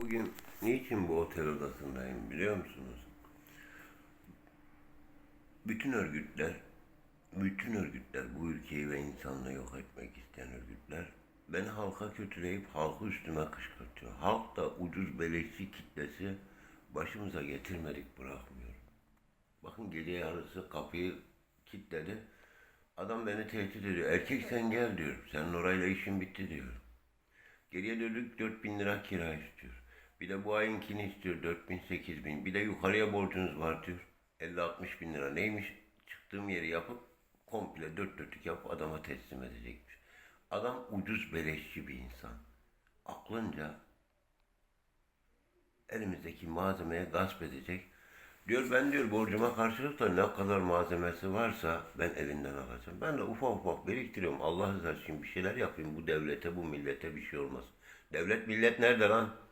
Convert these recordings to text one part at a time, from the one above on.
Bugün niçin bu otel odasındayım biliyor musunuz? Bütün örgütler, bütün örgütler bu ülkeyi ve insanlığı yok etmek isteyen örgütler beni halka kötüleyip halkı üstüme kışkırtıyor. Halk da ucuz beleşçi kitlesi başımıza getirmedik bırakmıyor. Bakın gece yarısı kapıyı kilitledi. Adam beni tehdit ediyor. Erkek sen gel diyor. Senin orayla işin bitti diyor. Geriye döndük 4000 lira kira istiyor. Bir de bu ayinkini istiyor 4000 8000. Bir de yukarıya borcunuz var diyor. 50-60 bin lira neymiş? Çıktığım yeri yapıp komple dört dörtlük yapıp adama teslim edecekmiş. Adam ucuz beleşçi bir insan. Aklınca elimizdeki malzemeye gasp edecek. Diyor ben diyor borcuma karşılık da ne kadar malzemesi varsa ben elinden alacağım. Ben de ufak ufak biriktiriyorum. Allah rızası için bir şeyler yapayım. Bu devlete, bu millete bir şey olmaz. Devlet millet nerede lan?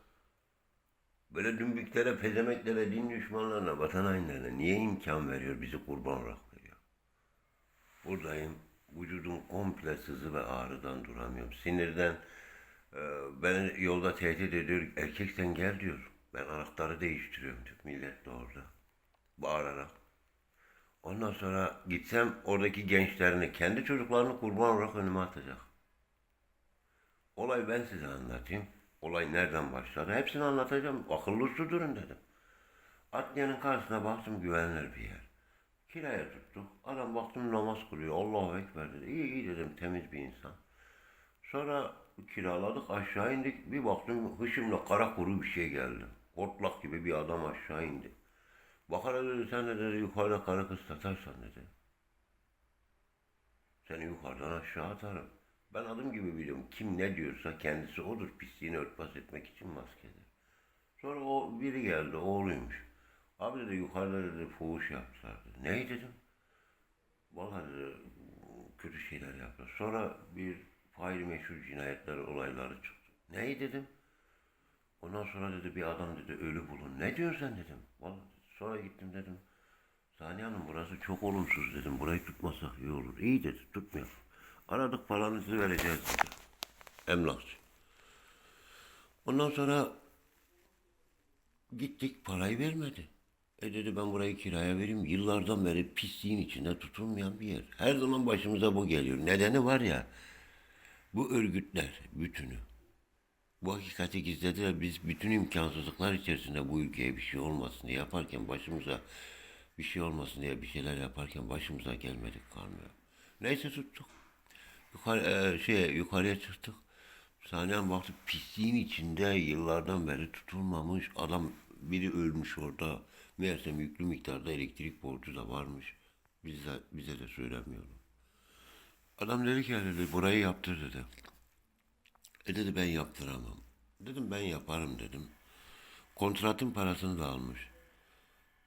Böyle dümbüklere, pezemeklere, din düşmanlarına, vatan hainlerine niye imkan veriyor? Bizi kurban veriyor. Buradayım. Vücudum komple sızı ve ağrıdan duramıyorum. Sinirden e, beni yolda tehdit ediyor. Erkek sen gel diyor. Ben anahtarı değiştiriyorum diyor. Millet de orada. Bağırarak. Ondan sonra gitsem oradaki gençlerini, kendi çocuklarını kurban olarak önüme atacak. Olay ben size anlatayım. Olay nereden başladı? Hepsini anlatacağım. Akıllı durun dedim. Adliyenin karşısına baktım güvenilir bir yer. Kiraya tuttuk. Adam baktım namaz kılıyor. Allahu Ekber dedi. İyi iyi dedim temiz bir insan. Sonra kiraladık aşağı indik. Bir baktım hışımla kara kuru bir şey geldi. Hortlak gibi bir adam aşağı indi. Bakara dedi sen de dedi yukarıda karı kız satarsan dedi. Seni yukarıdan aşağı atarım. Ben adım gibi biliyorum. Kim ne diyorsa kendisi odur. Pisliğini örtbas etmek için maskedir. Sonra o biri geldi. Oğluymuş. Abi dedi yukarıda dedi fuhuş yaptılar dedi. Ne dedim? Vallahi dedi kötü şeyler yaptılar. Sonra bir faili meşhur cinayetler olayları çıktı. Ne dedim? Ondan sonra dedi bir adam dedi ölü bulun. Ne diyorsun sen dedim. Vallahi. Sonra gittim dedim. Saniye Hanım burası çok olumsuz dedim. Burayı tutmasak iyi olur. İyi dedi tutmayalım. Aradık paranızı vereceğiz dedi. Emlakçı. Ondan sonra gittik parayı vermedi. E dedi ben burayı kiraya vereyim. Yıllardan beri pisliğin içinde tutulmayan bir yer. Her zaman başımıza bu geliyor. Nedeni var ya bu örgütler bütünü. Bu hakikati gizlediler. Biz bütün imkansızlıklar içerisinde bu ülkeye bir şey olmasın diye yaparken başımıza bir şey olmasın diye bir şeyler yaparken başımıza gelmedik kalmıyor. Neyse tuttuk. Yukarı, e, şey, yukarıya çıktık. Sahneye baktık pisliğin içinde yıllardan beri tutulmamış adam biri ölmüş orada. Meğerse yüklü miktarda elektrik borcu da varmış. Bize, bize de söylemiyordu. Adam dedi ki dedi burayı yaptır dedi. E dedi ben yaptıramam. Dedim ben yaparım dedim. Kontratın parasını da almış.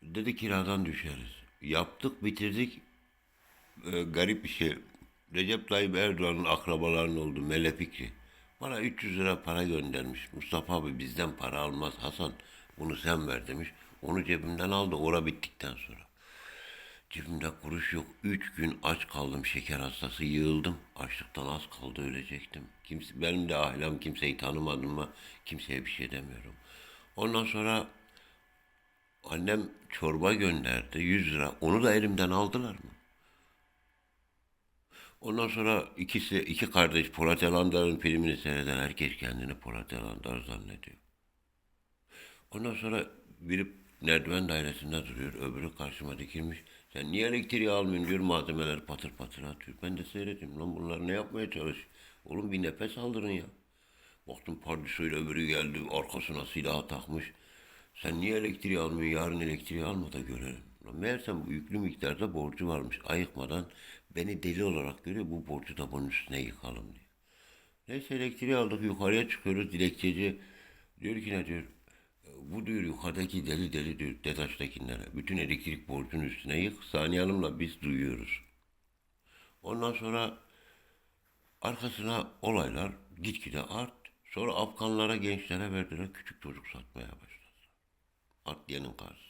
Dedi kiradan düşeriz. Yaptık bitirdik. Ee, garip bir şey. Recep Tayyip Erdoğan'ın akrabalarının oldu Mele Fikri. Bana 300 lira para göndermiş. Mustafa abi bizden para almaz Hasan. Bunu sen ver demiş. Onu cebimden aldı ora bittikten sonra. Cebimde kuruş yok. Üç gün aç kaldım. Şeker hastası yığıldım. Açlıktan az kaldı ölecektim. Kimse, benim de ailem kimseyi tanımadım mı kimseye bir şey demiyorum. Ondan sonra annem çorba gönderdi. 100 lira. Onu da elimden aldılar mı? Ondan sonra ikisi, iki kardeş Polat Alandar'ın filmini seyreden herkes kendini Polat Alandar zannediyor. Ondan sonra biri merdiven dairesinde duruyor, öbürü karşıma dikilmiş. Sen niye elektriği almıyorsun diyor, malzemeler patır patır atıyor. Ben de seyrediyorum, lan bunlar ne yapmaya çalış? Oğlum bir nefes aldırın ya. Baktım pardüsüyle öbürü geldi, arkasına silah takmış. Sen niye elektriği almıyorsun, yarın elektriği alma da görelim. Meğersem bu yüklü miktarda borcu varmış. Ayıkmadan beni deli olarak görüyor, bu borcu da bunun üstüne yıkalım diyor. Neyse elektriği aldık, yukarıya çıkıyoruz, dilekçeci diyor ki ne diyor, bu diyor yukarıdaki deli deli diyor Detaş'takilere. Bütün elektrik borcunun üstüne yık. Saniye Hanım'la biz duyuyoruz. Ondan sonra arkasına olaylar gitgide art. Sonra Afganlara gençlere verdiler küçük çocuk satmaya başladılar. Adliyenin karşısında.